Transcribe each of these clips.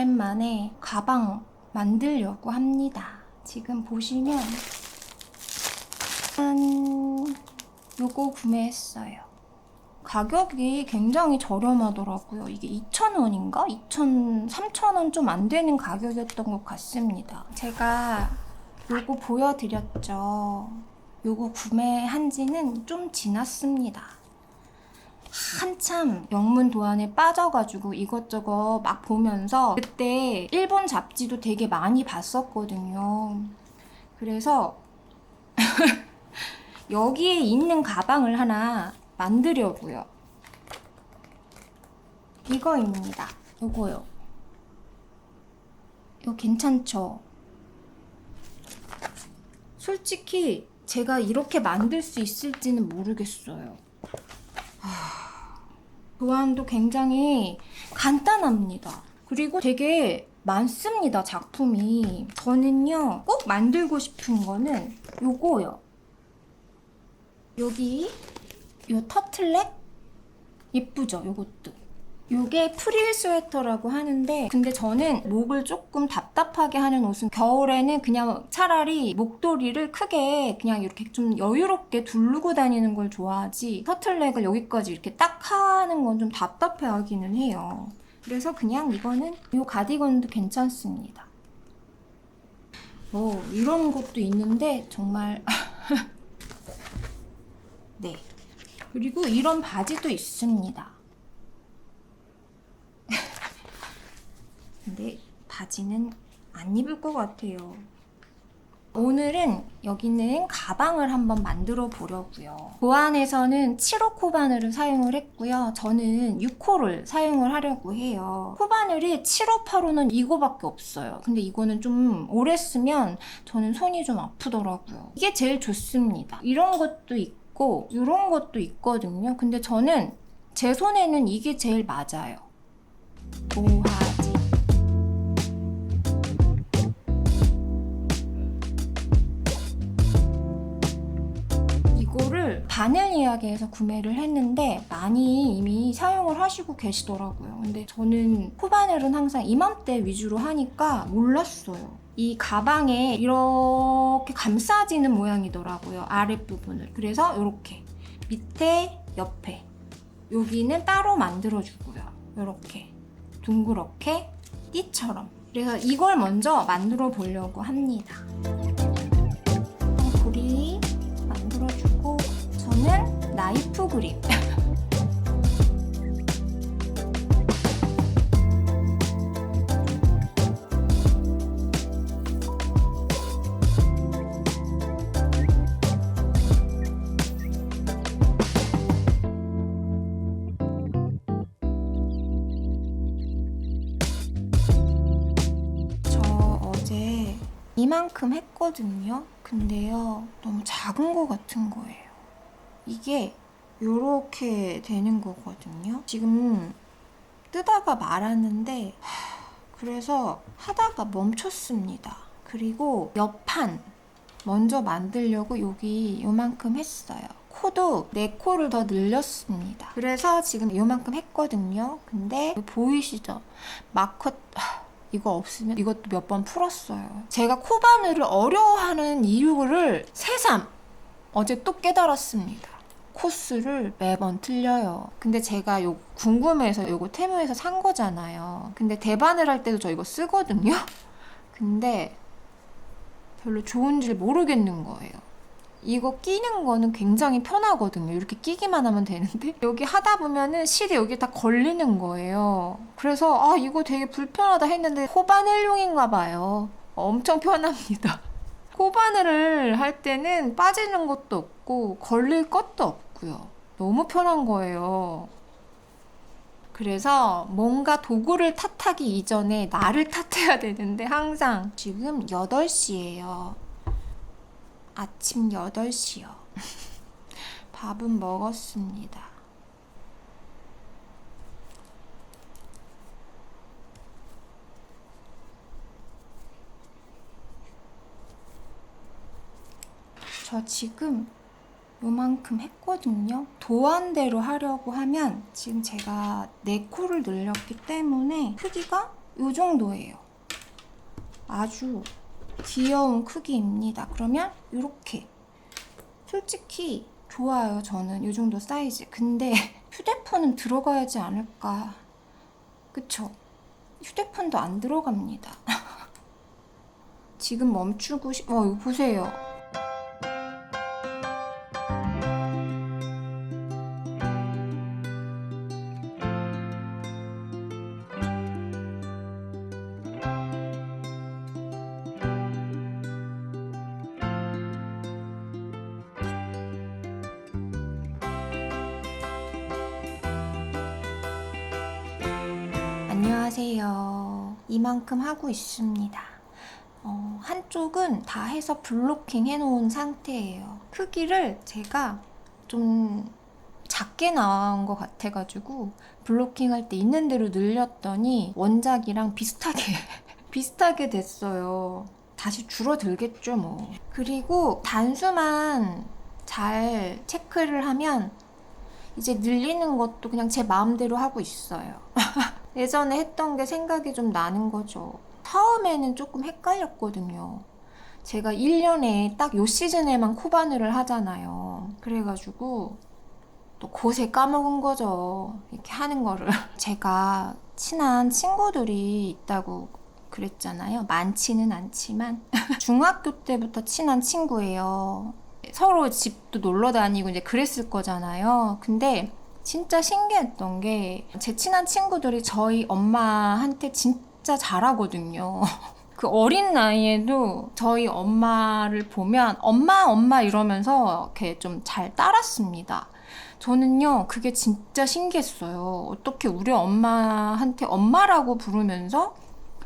오랜만에 가방 만들려고 합니다. 지금 보시면 짠 요거 구매했어요. 가격이 굉장히 저렴하더라고요. 이게 2,000원인가? 2,000, 3,000원 좀 안 되는 가격이었던 것 같습니다. 제가 요거 보여드렸죠. 요거 구매한 지는 좀 지났습니다. 한참 영문 도안에 빠져가지고 이것저것 막 보면서 그때 일본 잡지도 되게 많이 봤었거든요. 그래서 여기에 있는 가방을 하나 만들려고요. 이거입니다. 요거요. 이거 괜찮죠? 솔직히 제가 이렇게 만들 수 있을지는 모르겠어요. 도안도 굉장히 간단합니다. 그리고 되게 많습니다, 작품이. 저는요, 꼭 만들고 싶은 거는 요거요. 여기 요 터틀넥? 예쁘죠, 요것도. 요게 프릴 스웨터라고 하는데 근데 저는 목을 조금 답답하게 하는 옷은 겨울에는 그냥 차라리 목도리를 크게 그냥 이렇게 좀 여유롭게 두르고 다니는 걸 좋아하지 터틀넥을 여기까지 이렇게 딱 하는 건 좀 답답해 하기는 해요. 그래서 그냥 이거는 요 가디건도 괜찮습니다. 뭐 이런 것도 있는데 정말 네. 그리고 이런 바지도 있습니다. 근데 바지는 안 입을 것 같아요. 오늘은 여기는 가방을 한번 만들어 보려고요. 보안에서는 7호 코바늘을 사용을 했고요. 저는 6호를 사용을 하려고 해요. 코바늘이 7호, 8호는 이거밖에 없어요. 근데 이거는 좀 오래 쓰면 저는 손이 좀 아프더라고요. 이게 제일 좋습니다. 이런 것도 있고 이런 것도 있거든요. 근데 저는 제 손에는 이게 제일 맞아요. 모하 바늘 이야기에서 구매를 했는데 많이 이미 사용을 하시고 계시더라고요. 근데 저는 코바늘은 항상 이맘때 위주로 하니까 몰랐어요. 이 가방에 이렇게 감싸지는 모양이더라고요. 아랫부분을. 그래서 이렇게 밑에 옆에 여기는 따로 만들어주고요. 이렇게 둥그렇게 띠처럼. 그래서 이걸 먼저 만들어 보려고 합니다. 저는 나이프 그립. 이만큼 했거든요. 근데요, 너무 작은 거 같은 거예요. 이게 요렇게 되는 거거든요. 지금 뜨다가 말았는데, 하, 그래서 하다가 멈췄습니다. 그리고 옆판 먼저 만들려고 여기 요만큼 했어요. 코도 네 코를 더 늘렸습니다. 그래서 지금 요만큼 했거든요. 근데 보이시죠? 마커 하, 이거 없으면 이것도 몇 번 풀었어요. 제가 코바늘을 어려워하는 이유를 새삼 어제 또 깨달았습니다. 코스를 매번 틀려요. 근데 제가 요 궁금해서 요거 테무에서 산 거잖아요. 근데 대바늘 할 때도 저 이거 쓰거든요. 근데 별로 좋은지를 모르겠는 거예요. 이거 끼는 거는 굉장히 편하거든요. 이렇게 끼기만 하면 되는데 여기 하다 보면은 실이 여기 다 걸리는 거예요. 그래서 아 이거 되게 불편하다 했는데 코바늘용인가 봐요. 엄청 편합니다. 코바늘을 할 때는 빠지는 것도 없고 걸릴 것도 없고요. 너무 편한 거예요. 그래서 뭔가 도구를 탓하기 이전에 나를 탓해야 되는데 항상 지금 8시예요. 아침 8시요. 밥은 먹었습니다. 저 지금 요만큼 했거든요. 도안대로 하려고 하면 지금 제가 네 코를 늘렸기 때문에 크기가 요 정도예요. 아주 귀여운 크기입니다. 그러면 이렇게 솔직히 좋아요. 저는 이 정도 사이즈. 근데 휴대폰은 들어가야지 않을까. 그쵸? 휴대폰도 안 들어갑니다. 지금 멈추고 싶... 어, 이거 보세요. 안녕하세요. 이만큼 하고 있습니다. 어, 한쪽은 다 해서 블로킹 해놓은 상태예요. 크기를 제가 좀 작게 나온 것 같아가지고 블로킹 할 때 있는 대로 늘렸더니 원작이랑 비슷하게 비슷하게 됐어요. 다시 줄어들겠죠 뭐. 그리고 단수만 잘 체크를 하면 이제 늘리는 것도 그냥 제 마음대로 하고 있어요. 예전에 했던 게 생각이 좀 나는 거죠. 처음에는 조금 헷갈렸거든요. 제가 1년에 딱 요 시즌에만 코바늘을 하잖아요. 그래가지고 또 곳에 까먹은 거죠. 이렇게 하는 거를. 제가 친한 친구들이 있다고 그랬잖아요. 많지는 않지만. 중학교 때부터 친한 친구예요. 서로 집도 놀러 다니고 이제 그랬을 거잖아요. 근데 진짜 신기했던 게 제 친한 친구들이 저희 엄마한테 진짜 잘하거든요. 그 어린 나이에도 저희 엄마를 보면 엄마 엄마 이러면서 이렇게 좀 잘 따랐습니다. 저는요 그게 진짜 신기했어요. 어떻게 우리 엄마한테 엄마라고 부르면서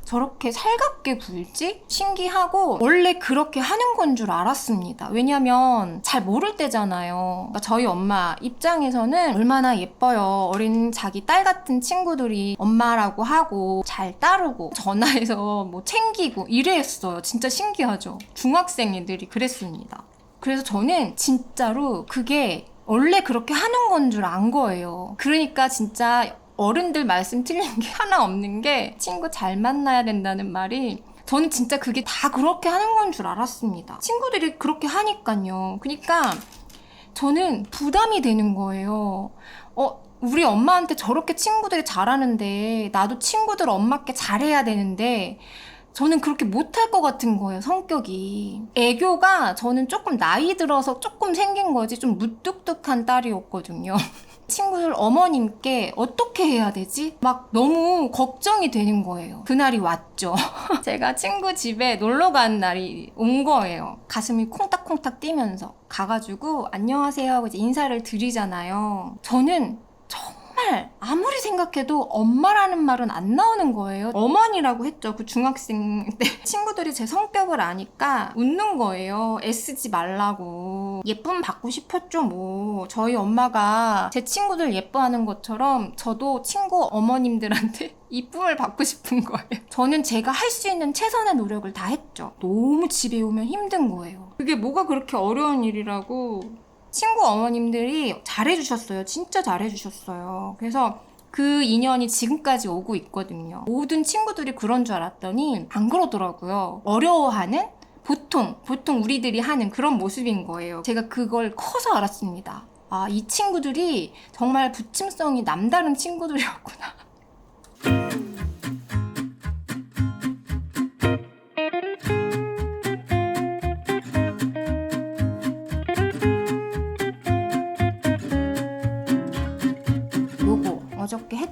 저렇게 살갑게 굴지? 신기하고 원래 그렇게 하는 건 줄 알았습니다. 왜냐면 잘 모를 때잖아요. 그러니까 저희 엄마 입장에서는 얼마나 예뻐요. 어린 자기 딸 같은 친구들이 엄마라고 하고 잘 따르고 전화해서 뭐 챙기고 이래했어요. 진짜 신기하죠. 중학생 애들이 그랬습니다. 그래서 저는 진짜로 그게 원래 그렇게 하는 건 줄 안 거예요. 그러니까 진짜 어른들 말씀 틀린 게 하나 없는 게 친구 잘 만나야 된다는 말이 저는 진짜 그게 다 그렇게 하는 건 줄 알았습니다. 친구들이 그렇게 하니까요. 그러니까 저는 부담이 되는 거예요. 어, 우리 엄마한테 저렇게 친구들이 잘하는데 나도 친구들 엄마께 잘해야 되는데 저는 그렇게 못할 것 같은 거예요, 성격이. 애교가 저는 조금 나이 들어서 조금 생긴 거지 좀 무뚝뚝한 딸이었거든요. 친구들 어머님께 어떻게 해야 되지? 막 너무 걱정이 되는 거예요. 그날이 왔죠. 제가 친구 집에 놀러 간 날이 온 거예요. 가슴이 콩닥콩닥 뛰면서 가가지고 안녕하세요 하고 이제 인사를 드리잖아요. 저는 정말 아무리 생각해도 엄마라는 말은 안 나오는 거예요. 어머니라고 했죠. 그 중학생 때 친구들이 제 성격을 아니까 웃는 거예요. 애쓰지 말라고. 예쁨 받고 싶었죠, 뭐. 저희 엄마가 제 친구들 예뻐하는 것처럼 저도 친구 어머님들한테 이쁨을 받고 싶은 거예요. 저는 제가 할 수 있는 최선의 노력을 다 했죠. 너무 집에 오면 힘든 거예요. 그게 뭐가 그렇게 어려운 일이라고 친구 어머님들이 잘해주셨어요. 진짜 잘해주셨어요. 그래서 그 인연이 지금까지 오고 있거든요. 모든 친구들이 그런 줄 알았더니 안 그러더라고요. 어려워하는 보통, 보통 우리들이 하는 그런 모습인 거예요. 제가 그걸 커서 알았습니다. 아, 이 친구들이 정말 부침성이 남다른 친구들이었구나.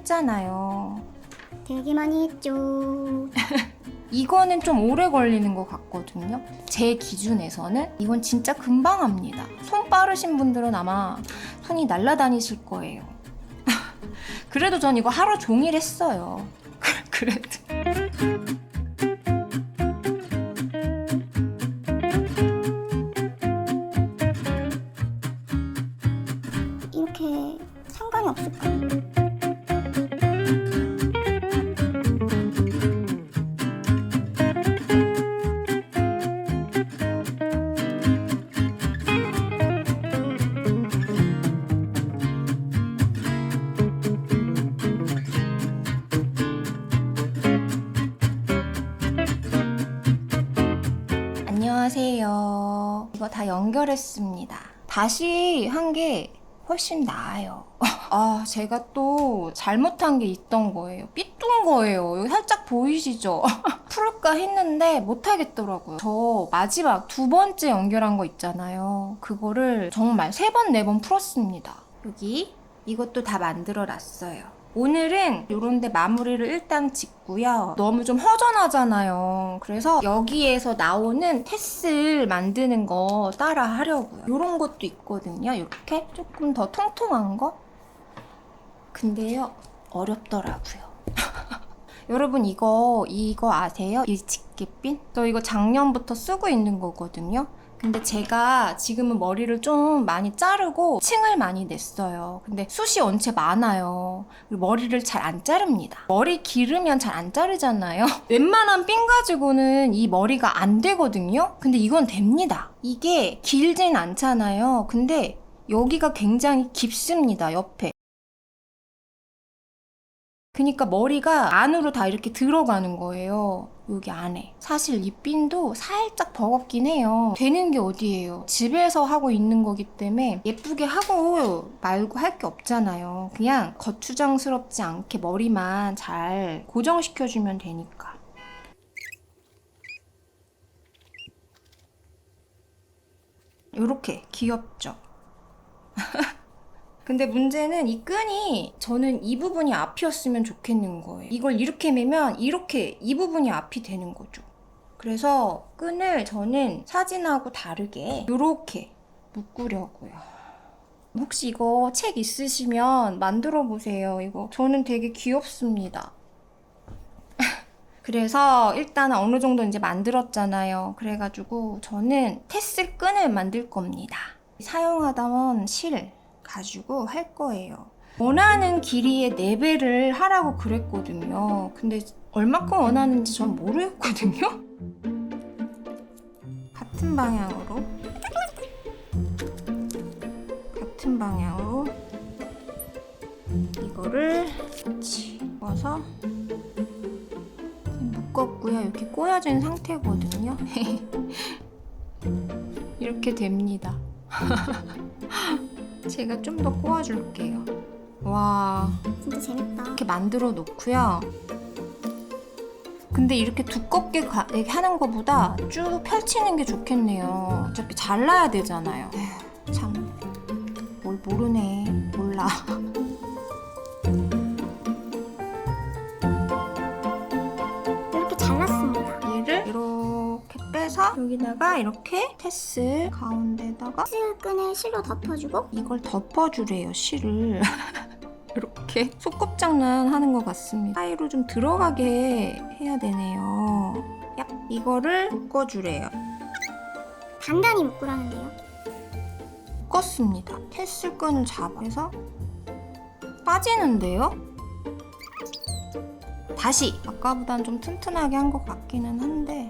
했잖아요. 되게 많이 했죠. 이거는 좀 오래 걸리는 것 같거든요. 제 기준에서는 이건 진짜 금방 합니다. 손 빠르신 분들은 아마 손이 날아다니실 거예요. 그래도 전 이거 하루 종일 했어요. 그래도. 이거 다 연결했습니다. 다시 한 게 훨씬 나아요. 아, 제가 또 잘못한 게 있던 거예요. 삐뚤 거예요. 여기 살짝 보이시죠? 풀을까 했는데 못하겠더라고요. 저 마지막 두 번째 연결한 거 있잖아요. 그거를 정말 세 번, 네 번 풀었습니다. 여기 이것도 다 만들어 놨어요. 오늘은 요런데 마무리를 일단 짓고요. 너무 좀 허전하잖아요. 그래서 여기에서 나오는 테슬 만드는 거 따라 하려고요. 요런 것도 있거든요. 이렇게 조금 더 통통한 거. 근데요, 어렵더라고요. 여러분 이거 이거 아세요? 이 집게핀? 저 이거 작년부터 쓰고 있는 거거든요. 근데 제가 지금은 머리를 좀 많이 자르고 층을 많이 냈어요. 근데 숱이 원체 많아요. 머리를 잘 안 자릅니다. 머리 기르면 잘 안 자르잖아요. 웬만한 핀 가지고는 이 머리가 안 되거든요. 근데 이건 됩니다. 이게 길진 않잖아요. 근데 여기가 굉장히 깊습니다. 옆에. 그니까 머리가 안으로 다 이렇게 들어가는 거예요. 여기 안에. 사실 이 핀도 살짝 버겁긴 해요. 되는 게 어디예요. 집에서 하고 있는 거기 때문에 예쁘게 하고 말고 할 게 없잖아요. 그냥 거추장스럽지 않게 머리만 잘 고정시켜주면 되니까. 요렇게 귀엽죠? 근데 문제는 이 끈이 저는 이 부분이 앞이었으면 좋겠는 거예요. 이걸 이렇게 매면 이렇게 이 부분이 앞이 되는 거죠. 그래서 끈을 저는 사진하고 다르게 이렇게 묶으려고요. 혹시 이거 책 있으시면 만들어 보세요. 이거 저는 되게 귀엽습니다. 그래서 일단 어느 정도 이제 만들었잖아요. 그래가지고 저는 테슬 끈을 만들 겁니다. 사용하던 실 가지고 할 거예요. 원하는 길이의 4배를 하라고 그랬거든요. 근데 얼마큼 원하는지 전 모르겠거든요. 같은 방향으로 같은 방향으로 이거를 집어서 묶었고요. 이렇게 꼬여진 상태거든요. 이렇게 됩니다. 제가 좀 더 꼬아줄게요. 와, 진짜 재밌다. 이렇게 만들어 놓고요. 근데 이렇게 두껍게 가- 하는 것보다 쭉 펼치는 게 좋겠네요. 어차피 잘라야 되잖아요. 에휴, 참, 뭘 모르네. 빼서 여기다가 이렇게 테스 가운데다가 끈을 실로 덮어주고 이걸 덮어주래요, 실을. 이렇게 소꿉장난 하는 것 같습니다. 사이로 좀 들어가게 해야 되네요. 야, 이거를 묶어주래요. 단단히 묶으라는데요. 묶었습니다. 테슬 끈을 잡아서 빠지는데요? 다시 아까보단 좀 튼튼하게 한 것 같기는 한데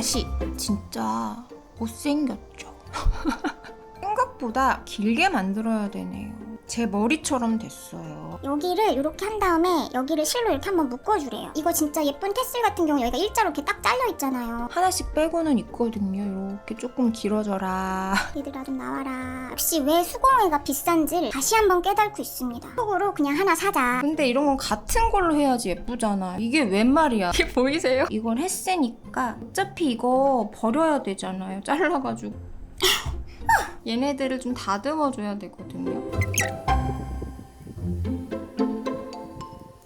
다시 진짜 못생겼죠? 생각보다 길게 만들어야 되네요. 제 머리처럼 됐어요. 여기를 이렇게 한 다음에 여기를 실로 이렇게 한번 묶어주래요. 이거 진짜 예쁜 테슬 같은 경우 여기가 일자로 이렇게 딱 잘려 있잖아요. 하나씩 빼고는 있거든요. 이렇게 조금 길어져라. 얘들아 좀 나와라. 역시 왜 수공예가 비싼지를 다시 한번 깨닫고 있습니다. 속으로 그냥 하나 사자. 근데 이런 건 같은 걸로 해야지 예쁘잖아. 이게 웬 말이야? 이게 보이세요? 이건 했으니까 어차피 이거 버려야 되잖아요. 잘라가지고. 얘네들을 좀 다듬어줘야 되거든요.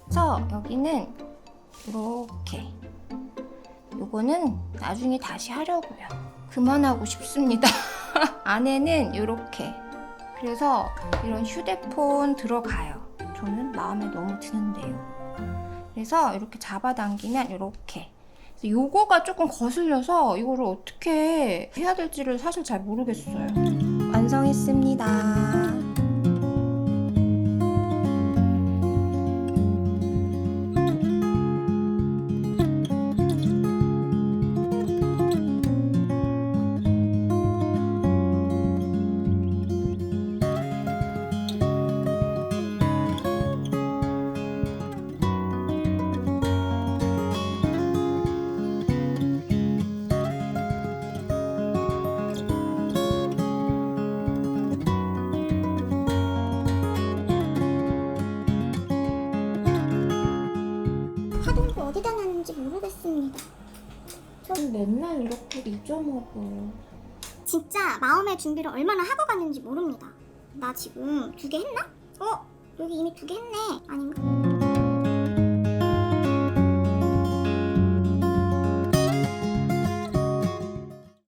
그래서 여기는 이렇게. 요거는 나중에 다시 하려고요. 그만하고 싶습니다. 안에는 이렇게. 그래서 이런 휴대폰 들어가요. 저는 마음에 너무 드는데요. 그래서 이렇게 잡아당기면 이렇게. 요거가 조금 거슬려서 이거를 어떻게 해야 될지를 사실 잘 모르겠어요. 완성했습니다. 맨날 이렇게 잊어먹어. 진짜 마음의 준비를 얼마나 하고 갔는지 모릅니다. 나 지금 두 개 했나? 어? 여기 이미 두 개 했네. 아닌가?